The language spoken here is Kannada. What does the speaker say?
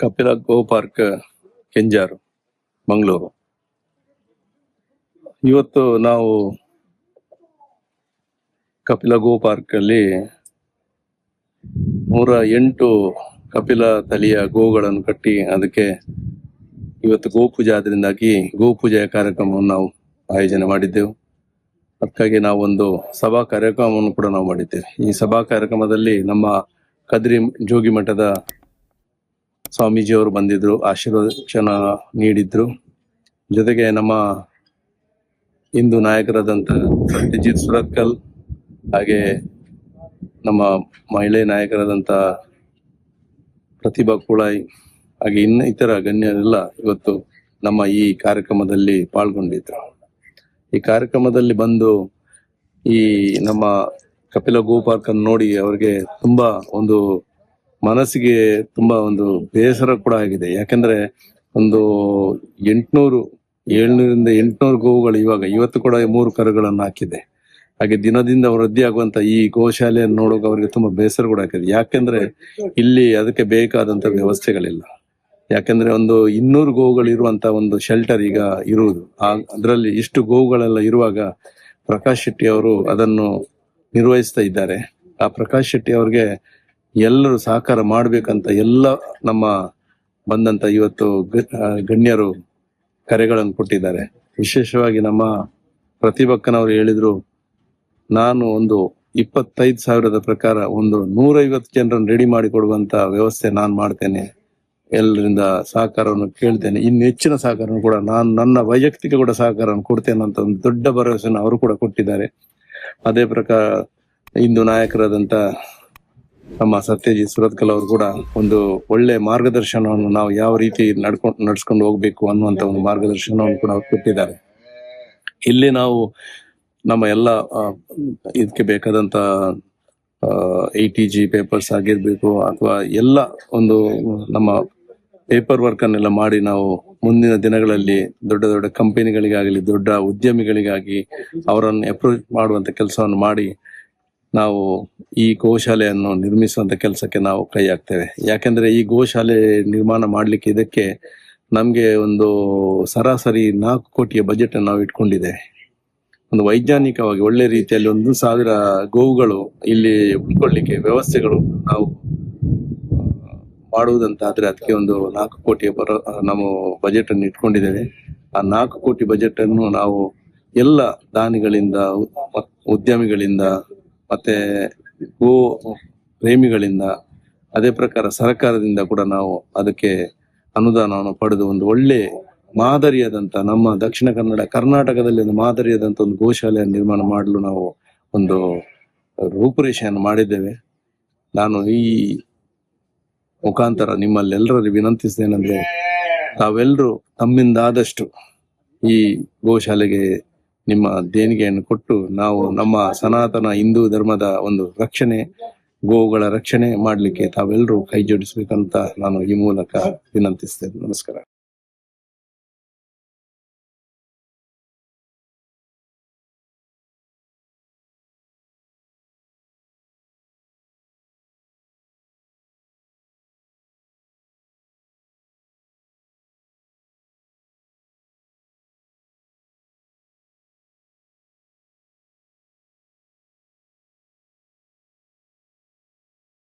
Kapila go park, Kenjaru, Mangaluru. ಇವತ್ತು ನಾವು ಕಪಿಲ ಗೋ ಪಾರ್ಕ್ ಅಲ್ಲಿ ನೂರ ಎಂಟು ಕಪಿಲ ತಳಿಯ ಗೋಗಳನ್ನು ಕಟ್ಟಿ ಅದಕ್ಕೆ ಇವತ್ತು ಗೋಪೂಜೆ ಆದ್ರಿಂದಾಗಿ ಗೋಪೂಜೆಯ ಕಾರ್ಯಕ್ರಮವನ್ನು ನಾವು ಆಯೋಜನೆ ಮಾಡಿದ್ದೆವು. ಅದಕ್ಕಾಗಿ ನಾವು ಒಂದು ಸಭಾ ಕಾರ್ಯಕ್ರಮವನ್ನು ಕೂಡ ನಾವು ಮಾಡಿದ್ದೇವೆ. ಈ ಸಭಾ ಕಾರ್ಯಕ್ರಮದಲ್ಲಿ ನಮ್ಮ ಕದ್ರಿ ಜೋಗಿ ಮಠದ ಸ್ವಾಮೀಜಿಯವರು ಬಂದಿದ್ರು, ಆಶೀರ್ವಚನ ನೀಡಿದ್ರು. ಜೊತೆಗೆ ನಮ್ಮ ಹಿಂದೂ ನಾಯಕರಾದಂಥ ಸತ್ಯಜಿತ್ ಸುರತ್ಕಲ್ ಹಾಗೆ ನಮ್ಮ ಮಹಿಳೆ ನಾಯಕರಾದಂಥ ಪ್ರತಿಭಾ ಕುಳಾಯ್ ಹಾಗೆ ಇನ್ನ ಇತರ ಗಣ್ಯರೆಲ್ಲ ಇವತ್ತು ನಮ್ಮ ಈ ಕಾರ್ಯಕ್ರಮದಲ್ಲಿ ಪಾಲ್ಗೊಂಡಿದ್ರು. ಈ ಕಾರ್ಯಕ್ರಮದಲ್ಲಿ ಬಂದು ಈ ನಮ್ಮ ಕಪಿಲ ಗೋಪಾರ್ಕ್ ನೋಡಿ ಅವರಿಗೆ ತುಂಬಾ ಒಂದು ಮನಸ್ಸಿಗೆ ತುಂಬಾ ಒಂದು ಬೇಸರ ಕೂಡ ಆಗಿದೆ. ಯಾಕಂದ್ರೆ ಒಂದು ಎಂಟ್ನೂರು, ಏಳ್ನೂರಿಂದ ಎಂಟ್ನೂರು ಗೋವುಗಳು ಇವಾಗ, ಇವತ್ತು ಕೂಡ ಮೂರು ಕರುಗಳನ್ನು ಹಾಕಿದೆ. ಹಾಗೆ ದಿನದಿಂದ ವೃದ್ಧಿ ಆಗುವಂತ ಈ ಗೋಶಾಲೆಯನ್ನು ನೋಡೋಕೆ ಅವರಿಗೆ ತುಂಬಾ ಬೇಸರ ಕೂಡ ಆಗಿದೆ. ಯಾಕಂದ್ರೆ ಇಲ್ಲಿ ಅದಕ್ಕೆ ಬೇಕಾದಂತ ವ್ಯವಸ್ಥೆಗಳಿಲ್ಲ. ಯಾಕಂದ್ರೆ ಒಂದು ಇನ್ನೂರು ಗೋವುಗಳು ಇರುವಂತ ಒಂದು ಶೆಲ್ಟರ್ ಈಗ ಇರುವುದು. ಆ, ಅದರಲ್ಲಿ ಇಷ್ಟು ಗೋವುಗಳೆಲ್ಲ ಇರುವಾಗ ಪ್ರಕಾಶ್ ಶೆಟ್ಟಿ ಅವರು ಅದನ್ನು ನಿರ್ವಹಿಸ್ತಾ ಇದ್ದಾರೆ. ಆ ಪ್ರಕಾಶ್ ಶೆಟ್ಟಿ ಅವ್ರಿಗೆ ಎಲ್ಲರೂ ಸಹಕಾರ ಮಾಡ್ಬೇಕಂತ ಎಲ್ಲ ನಮ್ಮ ಬಂದಂತ ಇವತ್ತು ಗಣ್ಯರು ಕರೆಗಳನ್ನು ಕೊಟ್ಟಿದ್ದಾರೆ. ವಿಶೇಷವಾಗಿ ನಮ್ಮ ಪ್ರತಿಭಕ್ಕನವರು ಹೇಳಿದ್ರು, ನಾನು ಒಂದು ಇಪ್ಪತ್ತೈದು ಸಾವಿರದ ಪ್ರಕಾರ ಒಂದು ನೂರೈವತ್ತು ಜನರನ್ನು ರೆಡಿ ಮಾಡಿ ಕೊಡುವಂತ ವ್ಯವಸ್ಥೆ ನಾನು ಮಾಡ್ತೇನೆ. ಎಲ್ಲರಿಂದ ಸಹಕಾರವನ್ನು ಕೇಳ್ತೇನೆ. ಇನ್ನು ಹೆಚ್ಚಿನ ಸಹಕಾರವನ್ನು ಕೂಡ ನಾನು ನನ್ನ ವೈಯಕ್ತಿಕ ಕೂಡ ಸಹಕಾರವನ್ನು ಕೊಡ್ತೇನೆ ಅಂತ ಒಂದು ದೊಡ್ಡ ಭರವಸೆಯನ್ನು ಅವರು ಕೂಡ ಕೊಟ್ಟಿದ್ದಾರೆ. ಅದೇ ಪ್ರಕಾರ ಇಂದು ನಾಯಕರಾದಂತ ನಮ್ಮ ಸತ್ಯಜಿ ಸುರತ್ಕಲ್ ಅವರು ಕೂಡ ಒಂದು ಒಳ್ಳೆ ಮಾರ್ಗದರ್ಶನವನ್ನು ನಾವು ಯಾವ ರೀತಿ ನಡ್ಕೊಂಡು ನಡ್ಸ್ಕೊಂಡು ಹೋಗ್ಬೇಕು ಅನ್ನುವಂತ ಒಂದು ಮಾರ್ಗದರ್ಶನವನ್ನು ಕೂಡ ಕೊಟ್ಟಿದ್ದಾರೆ. ಇಲ್ಲಿ ನಾವು ನಮ್ಮ ಎಲ್ಲ ಇದಕ್ಕೆ ಬೇಕಾದಂತ ಐ ಟಿ ಜಿ ಪೇಪರ್ಸ್ ಆಗಿರ್ಬೇಕು ಅಥವಾ ಎಲ್ಲ ಒಂದು ನಮ್ಮ ಪೇಪರ್ ವರ್ಕ್ ಅನ್ನೆಲ್ಲ ಮಾಡಿ ನಾವು ಮುಂದಿನ ದಿನಗಳಲ್ಲಿ ದೊಡ್ಡ ದೊಡ್ಡ ಕಂಪನಿಗಳಿಗಾಗಲಿ ದೊಡ್ಡ ಉದ್ಯಮಿಗಳಿಗಾಗಿ ಅವರನ್ನು ಅಪ್ರೋಚ್ ಮಾಡುವಂತ ಕೆಲಸವನ್ನು ಮಾಡಿ ನಾವು ಈ ಗೋಶಾಲೆಯನ್ನು ನಿರ್ಮಿಸುವಂತ ಕೆಲಸಕ್ಕೆ ನಾವು ಕೈ ಹಾಕ್ತೇವೆ. ಯಾಕಂದ್ರೆ ಈ ಗೋಶಾಲೆ ನಿರ್ಮಾಣ ಮಾಡ್ಲಿಕ್ಕೆ ಇದಕ್ಕೆ ನಮ್ಗೆ ಒಂದು ಸರಾಸರಿ ನಾಲ್ಕು ಕೋಟಿಯ ಬಜೆಟ್ ಅನ್ನು ನಾವು ಇಟ್ಕೊಂಡಿದ್ದೇವೆ. ಒಂದು ವೈಜ್ಞಾನಿಕವಾಗಿ ಒಳ್ಳೆ ರೀತಿಯಲ್ಲಿ ಒಂದು ಸಾವಿರ ಗೋವುಗಳು ಇಲ್ಲಿ ಉಳ್ಕೊಳ್ಳಿಕ್ಕೆ ವ್ಯವಸ್ಥೆಗಳು ನಾವು ಮಾಡುವುದಂತ ಆದ್ರೆ ಅದಕ್ಕೆ ಒಂದು ನಾಲ್ಕು ಕೋಟಿಯ ಬರ ನಾವು ಬಜೆಟ್ ಅನ್ನು ಇಟ್ಕೊಂಡಿದ್ದೇವೆ. ಆ ನಾಲ್ಕು ಕೋಟಿ ಬಜೆಟ್ ಅನ್ನು ನಾವು ಎಲ್ಲ ದಾನಿಗಳಿಂದ ಉದ್ಯಮಿಗಳಿಂದ ಮತ್ತೆ ಗೋ ಪ್ರೇಮಿಗಳಿಂದ ಅದೇ ಪ್ರಕಾರ ಸರ್ಕಾರದಿಂದ ಕೂಡ ನಾವು ಅದಕ್ಕೆ ಅನುದಾನವನ್ನು ಪಡೆದು ಒಂದು ಒಳ್ಳೆ ಮಾದರಿಯಾದಂತ ನಮ್ಮ ದಕ್ಷಿಣ ಕನ್ನಡ, ಕರ್ನಾಟಕದಲ್ಲಿ ಒಂದು ಮಾದರಿಯಾದಂತ ಒಂದು ಗೋಶಾಲೆಯನ್ನು ನಿರ್ಮಾಣ ಮಾಡಲು ನಾವು ಒಂದು ರೂಪುರೇಷೆಯನ್ನು ಮಾಡಿದ್ದೇವೆ. ನಾನು ಈ ಮುಖಾಂತರ ನಿಮ್ಮಲ್ಲೆಲ್ಲರಲ್ಲಿ ವಿನಂತಿಸ್ತೇನೆಂದ್ರೆ ತಾವೆಲ್ಲರೂ ತಮ್ಮಿಂದಾದಷ್ಟು ಈ ಗೋಶಾಲೆಗೆ ನಿಮ್ಮ ದೇಣಿಗೆಯನ್ನು ಕೊಟ್ಟು ನಾವು ನಮ್ಮ ಸನಾತನ ಹಿಂದೂ ಧರ್ಮದ ಒಂದು ರಕ್ಷಣೆ, ಗೋವುಗಳ ರಕ್ಷಣೆ ಮಾಡಲಿಕ್ಕೆ ತಾವೆಲ್ಲರೂ ಕೈ ಜೋಡಿಸಬೇಕಂತ ನಾನು ಈ ಮೂಲಕ ವಿನಂತಿಸ್ತೇನೆ. ನಮಸ್ಕಾರ.